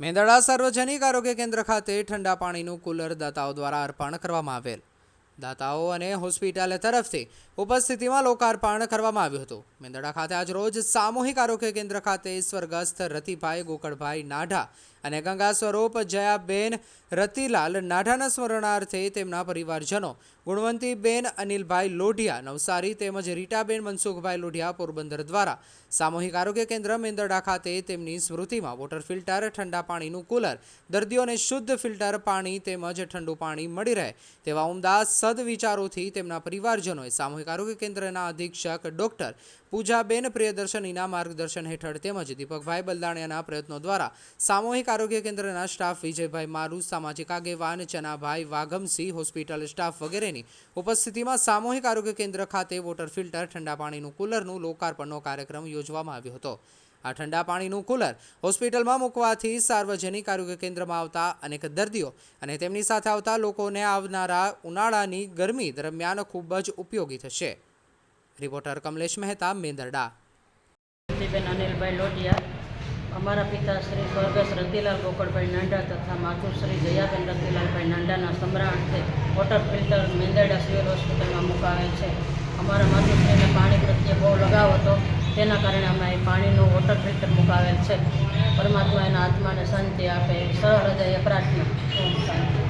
મેંદરડા સાર્વજનિક આરોગ્ય કેન્દ્ર ખાતે ઠંડા પાણીનું કુલર દાતાઓ દ્વારા અર્પણ કરવામાં આવેલ. દાતાઓ અને હોસ્પિટલ તરફથી ઉપસ્થિતિમાં લોકાર્પણ કરવામાં આવ્યું હતું. મેંદડા ખાતે આજ રોજ સામૂહિક આરોગ્ય કેન્દ્ર ખાતે સ્વર્ગસ્થ રતિભાઈ ગોકળભાઈ નાઢા અને ગંગા સ્વરૂપ જયાબેન રતિલાલ નાઢાના સ્મરણાર્થે તેમના પરિવારજનો ગુણવંતીબેન અનિલભાઈ લોઢિયા, નવસારી તેમજ રીટાબેન મનસુખભાઈ લોઢિયા પોરબંદર દ્વારા સામૂહિક આરોગ્ય કેન્દ્ર મેંદરડા ખાતે તેમની સ્મૃતિમાં વોટર ફિલ્ટર, ઠંડા પાણીનું કુલર, દર્દીઓને શુદ્ધ ફિલ્ટર પાણી તેમજ ઠંડુ પાણી મળી રહે તેવા ઉમદા સદવિચારોથી તેમના પરિવારજનોએ સામૂહિક આરોગ્ય કેન્દ્રના અધિક્ષક ડોક્ટર પૂજાબેન પ્રિયદર્શનીના માર્ગદર્શન હેઠળ તેમજ દીપકભાઈ બલદાણિયાના પ્રયત્નો દ્વારા સામૂહિક આરોગ્ય કેન્દ્રના સ્ટાફ વિજયભાઈ મારુ, સામાજિક આગેવાન ચનાભાઈ વાઘમસિંહ, હોસ્પિટલ સ્ટાફ વગેરેની ઉપસ્થિતિમાં સામૂહિક આરોગ્ય કેન્દ્ર ખાતે વોટર ફિલ્ટર, ઠંડા પાણીનું કુલરનું લોકાર્પણનો કાર્યક્રમ યોજવામાં આવ્યો હતો. આ ઠંડા પાણીનું કુલર હોસ્પિટલમાં મૂકવાથી સાર્વજનિક આરોગ્ય કેન્દ્રમાં આવતા અનેક દર્દીઓ અને તેમની સાથે આવતા લોકોને આવનારા ઉનાળાની ગરમી દરમિયાન ખૂબ જ ઉપયોગી થશે. રિપોર્ટર કમલેશ મહેતા, મેંદરડા. અનિલભાઈ લોટિયા અમારા પિતા શ્રી સ્વર્ગસ્થ રતિલાલ ગોકળભાઈ નાંડા તથા માતુશ્રી જયાબેન રતિલાલભાઈ નાંડાના સમરણાર્થે વોટર ફિલ્ટર મેંદરડા સિવિલ હોસ્પિટલમાં મુકાવેલ છે. અમારા માતુશ્રીને પાણી પ્રત્યે બહુ લગાવ હતો. તેના કારણે અમે પાણીનું વોટર ફિલ્ટર મુકાવેલ છે. પરમાત્મા એના આત્માને શાંતિ આપે સહૃદય હૃદય પ્રાર્થના. ઓમ શાંતિ.